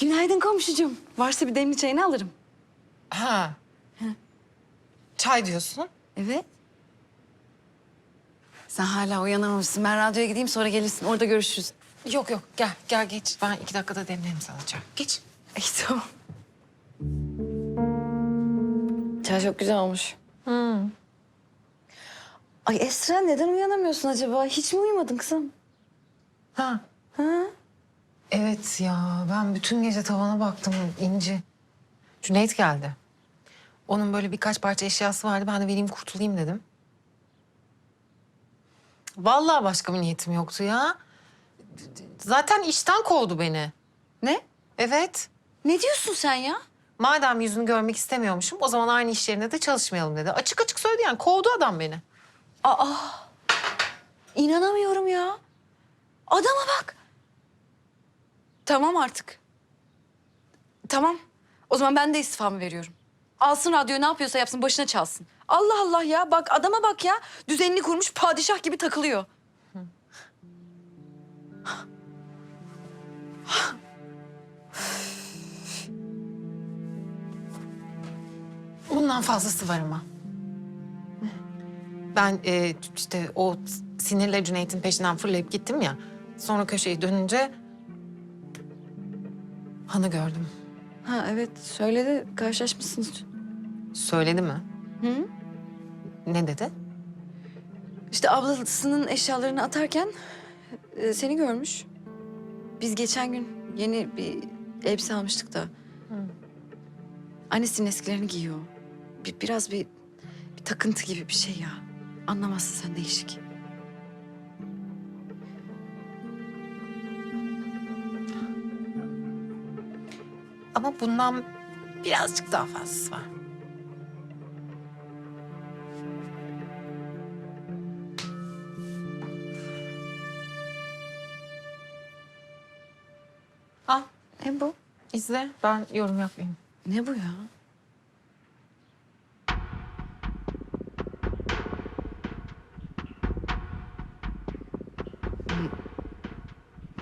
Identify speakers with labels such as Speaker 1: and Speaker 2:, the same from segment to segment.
Speaker 1: Günaydın komşucuğum. Varsa bir demli çayını alırım.
Speaker 2: Ha. Çay diyorsun.
Speaker 1: Evet. Sen hala uyanamamışsın. Ben radyoya gideyim sonra gelirsin. Orada görüşürüz.
Speaker 2: Yok yok gel gel geç. Ben iki dakikada demlerim sana çay. Geç.
Speaker 1: İyi tamam. Çay çok güzel olmuş. Ay Esra neden uyanamıyorsun acaba? Hiç mi uyumadın kızım?
Speaker 2: Ha.
Speaker 1: Ha?
Speaker 2: Evet ya ben bütün gece tavana baktım İnci. Cüneyt geldi. Onun böyle birkaç parça eşyası vardı. Ben de vereyim kurtulayım dedim. Vallahi başka bir niyetim yoktu ya. Zaten işten kovdu beni.
Speaker 1: Ne?
Speaker 2: Evet.
Speaker 1: Ne diyorsun sen ya?
Speaker 2: Madem yüzünü görmek istemiyormuşum o zaman aynı iş yerinde de çalışmayalım dedi. Açık açık söyledi yani kovdu adam beni.
Speaker 1: Aa, inanamıyorum ya. Adama bak. Tamam artık. Tamam. O zaman ben de istifamı veriyorum. Alsın radyoyu ne yapıyorsa yapsın başına çalsın. Allah Allah ya bak adama bak ya. Düzenini kurmuş padişah gibi takılıyor.
Speaker 2: Bundan fazlası var ama. Ben e, işte o sinirle Cüneyt'in peşinden fırlayıp gittim ya. Sonra köşeyi dönünce Han'ı gördüm.
Speaker 1: Ha evet söyledi karşılaşmışsınız.
Speaker 2: Söyledi mi?
Speaker 1: Hı?
Speaker 2: Ne dedi?
Speaker 1: İşte ablasının eşyalarını atarken e, seni görmüş. Biz geçen gün yeni bir elbise almıştık da. Annesinin eskilerini giyiyor. Bir, biraz bir, bir takıntı gibi bir şey ya. Anlamazsın sen değişik.
Speaker 2: Ama bundan birazcık daha fazlası var. Al,
Speaker 1: Ne bu?
Speaker 2: izle. Ben yorum yapmayayım.
Speaker 1: Ne bu ya?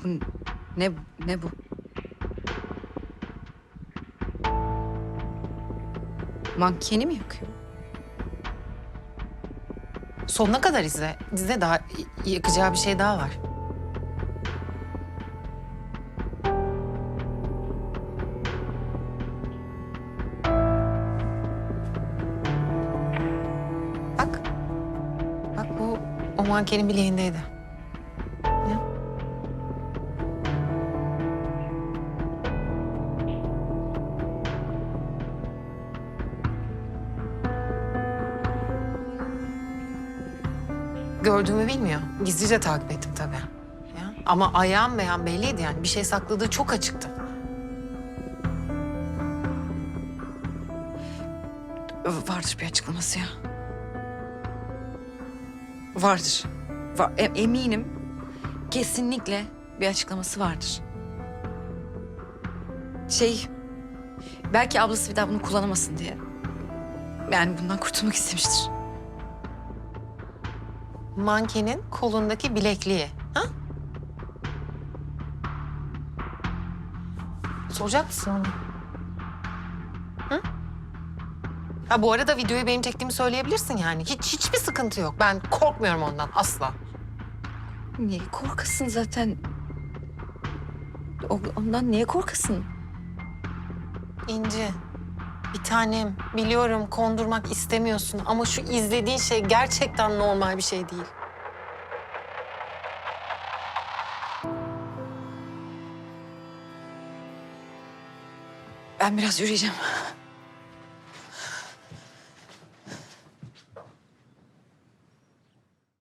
Speaker 1: Bu, ne ne bu? Mankeni mi yakıyor?
Speaker 2: Sonuna kadar izle. İzle daha yakacağı bir şey daha var. Bak. Bak bu o mankenin bileğindeydi. Gördüğümü bilmiyor. Gizlice takip ettim tabii. Ya. Ama ayağım beyan belliydi yani. Bir şey sakladığı çok açıktı.
Speaker 1: Vardır bir açıklaması ya. Vardır. Va- e- eminim. Kesinlikle bir açıklaması vardır. Şey, belki ablası bir daha bunu kullanamasın diye. Yani bundan kurtulmak istemiştir.
Speaker 2: Mankenin kolundaki bilekliği. Ha? Soracak mısın onu? Hı? Ha bu arada videoyu benim çektiğimi söyleyebilirsin yani. Hiç hiçbir sıkıntı yok. Ben korkmuyorum ondan asla.
Speaker 1: Niye korkasın zaten? O- ondan niye korkasın?
Speaker 2: İnci, bir tanem biliyorum kondurmak istemiyorsun ama şu izlediğin şey gerçekten normal bir şey değil.
Speaker 1: Ben biraz yürüyeceğim.